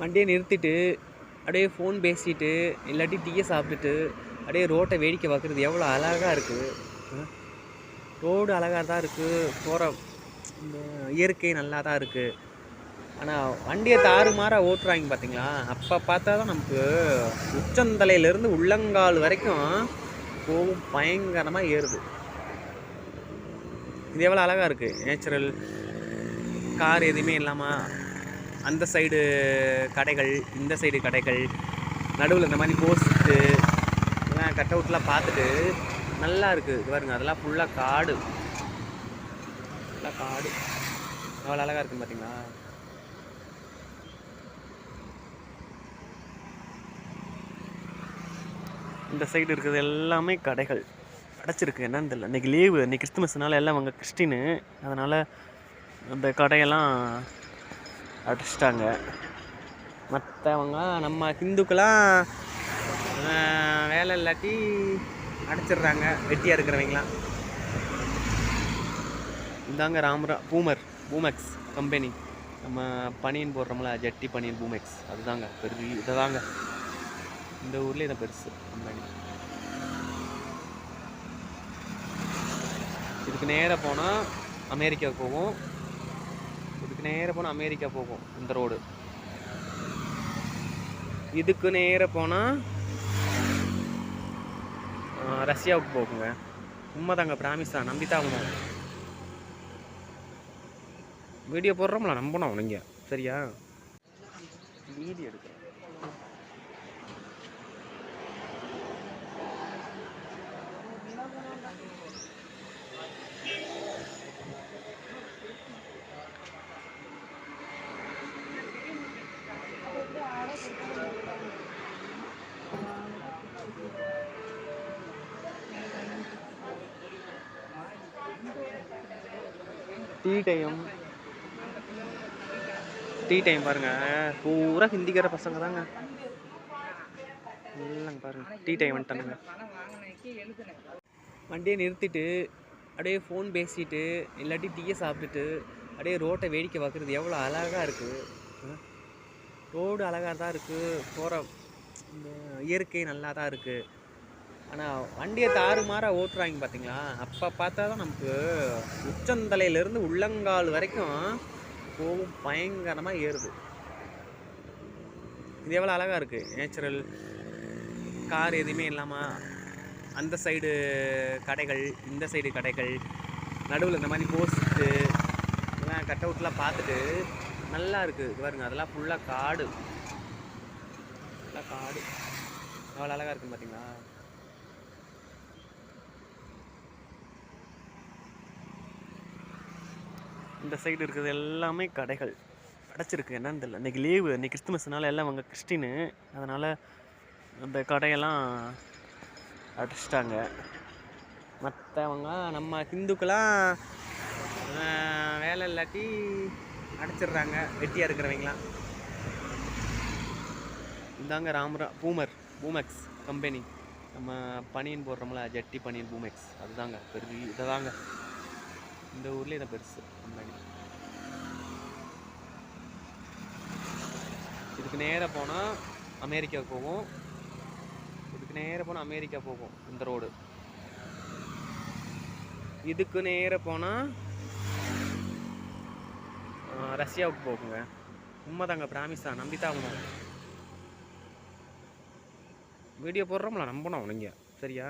வண்டியை நிறுத்திட்டு அப்படியே ஃபோன் பேசிட்டு இல்லாட்டி டீயை சாப்பிட்டுட்டு அப்படியே ரோட்டை வேடிக்கை பார்க்குறது எவ்வளோ அழகாக இருக்குது ரோடு அழகாக தான் இருக்குது போகிற இந்த இயற்கை நல்லா தான் இருக்குது ஆனால் வண்டியை தாறுமாறாக ஓட்டுறாங்க பார்த்தீங்களா அப்போ பார்த்தா தான் நமக்கு உச்சந்தலையிலேருந்து உள்ளங்கால் வரைக்கும் கோவம் பயங்கரமாக ஏறுது. இது எவ்வளோ அழகாக இருக்குது நேச்சுரல் கார் எதுவுமே இல்லாமல் அந்த சைடு கடைகள் இந்த சைடு கடைகள் நடுவில் இந்த மாதிரி போஸ்ட்டு இதெல்லாம் கட் அவுட்லாம் பார்த்துட்டு நல்லா இருக்குது பாருங்கள் பாருங்க அதெல்லாம் ஃபுல்லாக காடு. ஃபுல்லாக காடு. எவ்வளோ அழகாக இருக்குன்னு பார்த்தீங்களா இந்த சைடு இருக்கிறது எல்லாமே கடைகள். அடைச்சிருக்கு. என்னன்னு தெரியல. இன்றைக்கி லீவு இன்றைக்கி கிறிஸ்துமஸ்னால எல்லாம் அவங்க கிறிஸ்டின்னு அதனால் அந்த கடையெல்லாம் அடைச்சிட்டாங்க. மற்றவங்க நம்ம ஹிந்துக்கெலாம் வேலை இல்லாட்டி அடைச்சிடுறாங்க. வெட்டியாக இருக்கிறவங்களாம் இந்தாங்க ராமரா பூமர் பூமெக்ஸ் கம்பெனி. நம்ம பனியன் போடுறோம்ல ஜட்டி பனியன் பூமெக்ஸ். அதுதாங்க பெரிய இதுதாங்க. இந்த ஊர்லேயே இதை பெருசு கம்பெனி. இதுக்கு நேராக போனால் அமெரிக்கா போவோம். இதுக்கு நேராக போனால் அமெரிக்கா போகும் இந்த ரோடு இதுக்கு நேராக போனால் ரஷ்யாவுக்கு போகுங்க. உண்மைதாங்க ப்ராமிஸ் தான். நம்பி தான் ஆகணும். வீடியோ போடுறோம்ல நம்பணும் நீங்கள் சரியா? வீடியோ எடுக்கிறேன் டீ டைம் டீ டைம் பாருங்க. பூரா ஹிந்திக்கார பசங்க தாங்க இல்லைங்க பாருங்க. டீ டைம் வந்துட்டானுங்க. வண்டியை நிறுத்திட்டு அப்படியே ஃபோன் பேசிட்டு இல்லாட்டி டீயை சாப்பிட்டுட்டு அப்படியே ரோட்டை வேடிக்கை பார்க்குறது எவ்வளோ அழகாக இருக்குது ரோடு அழகாக தான் இருக்குது போகிற இந்த இயற்கை நல்லா தான் இருக்குது ஆனால் வண்டியை தாறுமாறாக ஓட்டுறாங்க பார்த்தீங்களா அப்போ பார்த்தா தான் நமக்கு உச்சந்தலையிலேருந்து உள்ளங்கால் வரைக்கும் கோவம் பயங்கரமாக ஏறுது. இது எவ்வளோ அழகாக இருக்குது நேச்சுரல் கார் எதுவுமே இல்லாமல் அந்த சைடு கடைகள் இந்த சைடு கடைகள் நடுவில் இந்த மாதிரி போஸ்ட்டு இதெல்லாம் கட் அவுட்லாம் பார்த்துட்டு நல்லா இருக்குது இது பாருங்க அதெல்லாம் ஃபுல்லாக காடு. ஃபுல்லாக காடு. எவ்வளோ அழகாக இருக்குன்னு பார்த்தீங்களா இந்த சைடு இருக்கிறது எல்லாமே கடைகள். அடைச்சிருக்கு என்னன்னு தெரியல. இன்றைக்கி லீவு இன்றைக்கி கிறிஸ்துமஸ்னால எல்லாம் அவங்க கிறிஸ்டினு அதனால் அந்த கடையெல்லாம் அடைச்சிட்டாங்க. மற்றவங்க நம்ம ஹிந்துக்கெல்லாம் வேலை இல்லாட்டி அடைச்சிடுறாங்க. வெட்டியாக இருக்கிறவங்களாம் இந்தாங்க ராம்ரா பூமர் பூமெக்ஸ் கம்பெனி நம்ம பனியன் போடுறோம்ல ஜட்டி பனியன் பூமெக்ஸ். அதுதாங்க பெரிய இதுதாங்க. இந்த ஊர்லேயே இதை பெருசு கம்பெனி இதுக்கு நேராக போனால் அமெரிக்கா போகும் இதுக்கு நேராக போனால் அமெரிக்கா போகும் இந்த ரோடு. இதுக்கு நேராக போனால் ரஷ்யாவுக்கு போகுங்க. உண்மைதாங்க ப்ராமிஸ் தான். நம்பி தான் ஆகணும். வீடியோ போடுறோம்ல நம்பணும் நீங்கள் சரியா?